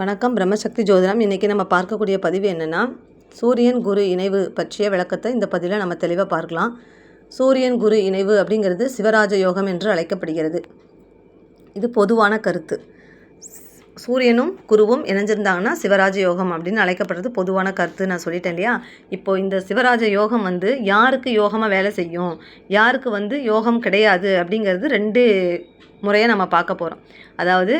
வணக்கம். பிரம்மசக்தி ஜோதிடம். இன்றைக்கி நம்ம பார்க்கக்கூடிய பதிவு என்னென்னா சூரியன் குரு இணைவு பற்றிய விளக்கத்தை இந்த பதிவில் நம்ம தெளிவாக பார்க்கலாம். சூரியன் குரு இணைவு அப்படிங்கிறது சிவராஜ யோகம் என்று அழைக்கப்படுகிறது. இது பொதுவான கருத்து. சூரியனும் குருவும் இணைஞ்சிருந்தாங்கன்னா சிவராஜ யோகம் அப்படின்னு அழைக்கப்படுறது பொதுவான கருத்து நான் சொல்லிட்டேன் இல்லையா? இப்போ இந்த சிவராஜ யோகம் வந்து யாருக்கு யோகமாக வேலை செய்யும்? யாருக்கு வந்து யோகம் கிடையாது அப்படிங்கிறது ரெண்டு முறையை நம்ம பார்க்க போகிறோம் அதாவது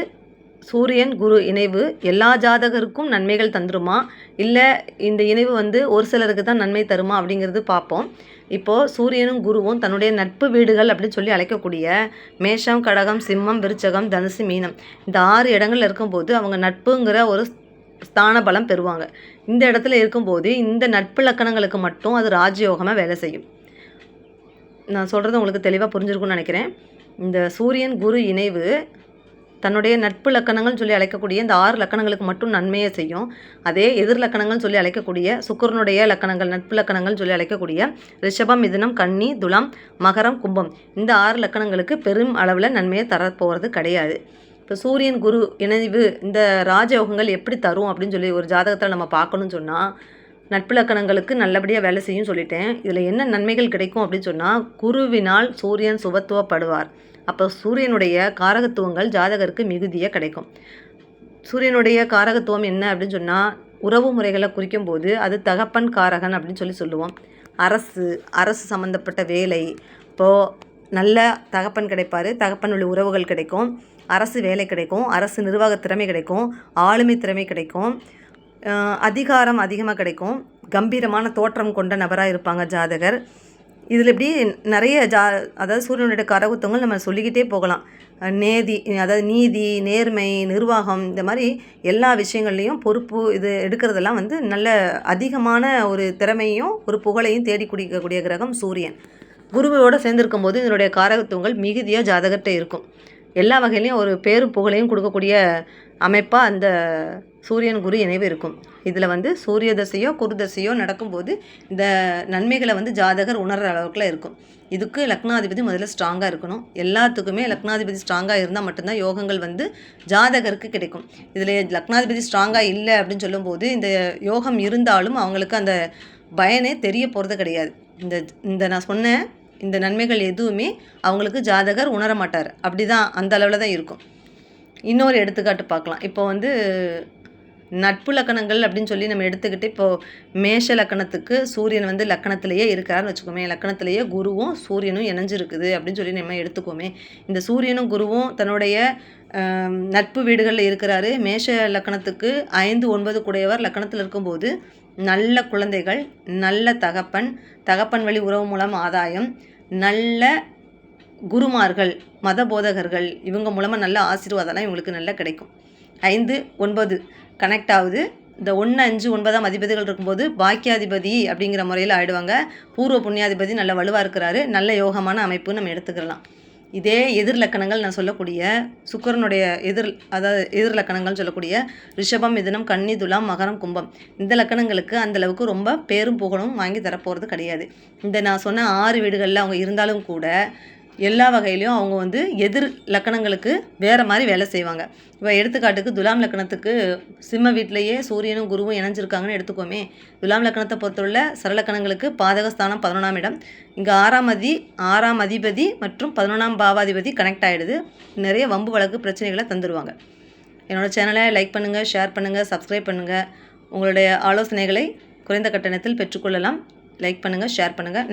சூரியன் குரு இணைவு எல்லா ஜாதகருக்கும் நன்மைகள் தந்துருமா? இல்லை இந்த இணைவு வந்து ஒரு சிலருக்கு தான் நன்மை தருமா அப்படிங்கிறது பார்ப்போம் இப்போது சூரியனும் குருவும் தன்னுடைய நட்பு வீடுகள் அப்படின்னு சொல்லி அழைக்கக்கூடிய மேஷம் கடகம் சிம்மம் விருச்சகம் தனுசு மீனம் இந்த ஆறு இடங்கள் இருக்கும்போது அவங்க நட்புங்கிற ஒரு ஸ்தான பலம் பெறுவாங்க. இந்த இடத்துல இருக்கும்போது இந்த நட்பு லக்கணங்களுக்கு மட்டும் அது ராஜயோகமாக வேலை செய்யும். நான் சொல்கிறது உங்களுக்கு தெளிவாக புரிஞ்சிருக்கும்னு நினைக்கிறேன். இந்த சூரியன் குரு இணைவு தன்னுடைய நட்பு லக்கணங்கள் சொல்லி அழைக்கக்கூடிய இந்த ஆறு லக்கணங்களுக்கு மட்டும் நன்மையை செய்யும். அதே எதிர் லக்கணங்கள் சொல்லி அழைக்கக்கூடிய சுக்கரனுடைய லக்கணங்கள் நட்பு லக்கணங்கள் சொல்லி அழைக்கக்கூடிய ரிஷபம் மிதுனம் கன்னி துலாம் மகரம் கும்பம். இந்த ஆறு லக்கணங்களுக்கு பெரும் அளவில் நன்மையை தரப்போகிறது கிடையாது. இப்போ சூரியன் குரு இணைவு இந்த ராஜயோகங்கள் எப்படி தரும் அப்படின்னு சொல்லி ஒரு ஜாதகத்தில் நம்ம பார்க்கணும்னு சொன்னால் நட்பிலக்கணங்களுக்கு நல்லபடியாக வேலை செய்யும் சொல்லிட்டேன். இதில் என்ன நன்மைகள் கிடைக்கும் அப்படின்னு சொன்னால் குருவினால் சூரியன் சுபத்துவப்படுவார். அப்போ சூரியனுடைய காரகத்துவங்கள் ஜாதகருக்கு மிகுதியாக கிடைக்கும். சூரியனுடைய காரகத்துவம் என்ன அப்படின்னு சொன்னால் உறவு முறைகளை குறிக்கும் போது அது தகப்பன் காரகன் அப்படின்னு சொல்லி சொல்லுவோம். அரசு அரசு சம்மந்தப்பட்ட வேலை இப்போது நல்ல தகப்பன் கிடைப்பார் தகப்பன் உள்ள உறவுகள் கிடைக்கும் அரசு வேலை கிடைக்கும் அரசு நிர்வாக திறமை கிடைக்கும் ஆளுமை திறமை கிடைக்கும். அதிகாரம் அதிகமாக கிடைக்கும். கம்பீரமான தோற்றம் கொண்ட நபராக இருப்பாங்க ஜாதகர். இதில் இப்படி நிறைய ஜா அதாவது சூரியனுடைய கரகுத்தங்கள் நம்ம சொல்லிக்கிட்டே போகலாம். நேதி அதாவது நீதி நேர்மை நிர்வாகம் இந்த மாதிரி எல்லா விஷயங்கள்லேயும் பொறுப்பு இது எடுக்கிறதெல்லாம் வந்து நல்ல அதிகமான ஒரு திறமையும் ஒரு புகழையும் தேடி குடிக்கக்கூடிய கிரகம் சூரியன். குருவோடு சேர்ந்துருக்கும் போது இதனுடைய காரகத்துவங்கள் மிகுதியாக ஜாதகத்தை இருக்கும். எல்லா வகையிலையும் ஒரு பேரும் புகழையும் கொடுக்கக்கூடிய அமைப்பாக அந்த சூரியன் குரு இணைவு இருக்கும். இதில் வந்து சூரிய தசையோ குரு தசையோ நடக்கும்போது இந்த நன்மைகளை வந்து ஜாதகர் உணர்கிற அளவுக்குல இருக்கும். இதுக்கு லக்னாதிபதி முதல்ல ஸ்ட்ராங்காக இருக்கணும். எல்லாத்துக்குமே லக்னாதிபதி ஸ்ட்ராங்காக இருந்தால் மட்டும்தான் யோகங்கள் வந்து ஜாதகருக்கு கிடைக்கும். இதில் லக்னாதிபதி ஸ்ட்ராங்காக இல்லை அப்படின்னு சொல்லும்போது இந்த யோகம் இருந்தாலும் அவங்களுக்கு அந்த பயனே தெரிய போகிறது கிடையாது. இந்த இந்த நான் சொன்ன இந்த நன்மைகள் எதுவுமே அவங்களுக்கு ஜாதகர் உணர மாட்டார். அப்படி தான் அந்த அளவில் தான் இருக்கும். இன்னொரு எடுத்துக்காட்டு பார்க்கலாம். இப்போ வந்து நட்பு லக்கணங்கள் அப்படின்னு சொல்லி நம்ம எடுத்துக்கிட்டு இப்போது மேஷ லக்கணத்துக்கு சூரியன் வந்து லக்கணத்திலேயே இருக்காருன்னு வச்சுக்கோமே. லக்கணத்திலேயே குருவும் சூரியனும் இணைஞ்சிருக்குது அப்படின்னு சொல்லி நம்ம எடுத்துக்கோமே. இந்த சூரியனும் குருவும் தன்னுடைய நட்பு வீடுகளில் இருக்கிறாரு. மேஷ லக்கணத்துக்கு ஐந்து ஒன்பது கூடையவர் லக்கணத்தில் இருக்கும்போது நல்ல குழந்தைகள் நல்ல தகப்பன் தகப்பன் வழி உறவு மூலம் ஆதாயம் நல்ல குருமார்கள் மத போதகர்கள் இவங்க மூலமாக நல்ல ஆசீர்வாதம்லாம் இவங்களுக்கு நல்லா கிடைக்கும். ஐந்து ஒன்பது கனெக்ட் ஆகுது. இந்த ஒன்று அஞ்சு ஒன்பதாம் அதிபதிகள் இருக்கும்போது பாக்கியாதிபதி அப்படிங்கிற முறையில் ஆயிடுவாங்க. பூர்வ புண்ணியாதிபதி நல்ல வலுவாக இருக்கிறாரு. நல்ல யோகமான அமைப்பு நம்ம எடுத்துக்கலாம். இதே எதிர் லக்கணங்கள் நான் சொல்லக்கூடிய சுக்கரனுடைய எதிர் அதாவது எதிர் லக்கணங்கள் சொல்லக்கூடிய ரிஷபம் மிதுனம் கன்னி துலாம் மகரம் கும்பம். இந்த லக்கணங்களுக்கு அந்தளவுக்கு ரொம்ப பேரும் புகழும் வாங்கி தரப்போகிறது கிடையாது. இந்த நான் சொன்ன ஆறு வீடுகளில் அவங்க இருந்தாலும் கூட எல்லா வகையிலையும் அவங்க வந்து எதிர் லக்கணங்களுக்கு வேறு மாதிரி வேலை செய்வாங்க. இப்போ எடுத்துக்காட்டுக்கு துலாம் லக்கணத்துக்கு சிம்ம வீட்டிலேயே சூரியனும் குருவும் இணைஞ்சிருக்காங்கன்னு எடுத்துக்கோமே. துலாம் லக்கணத்தை பொறுத்தவரை சரலக்கணங்களுக்கு பாதகஸ்தானம் பதினொன்றாம் இடம். இங்கே ஆறாம் அதி ஆறாம் அதிபதி மற்றும் பதினொன்றாம் பாவாதிபதி கனெக்ட் ஆகிடுது நிறைய வம்பு வழக்கு பிரச்சனைகளை தந்துடுவாங்க என்னோடய சேனலை லைக் பண்ணுங்கள் ஷேர் பண்ணுங்கள் சப்ஸ்கிரைப் பண்ணுங்கள் உங்களுடைய ஆலோசனைகளை குறைந்த கட்டணத்தில் பெற்றுக்கொள்ளலாம். லைக் பண்ணுங்கள் ஷேர் பண்ணுங்கள்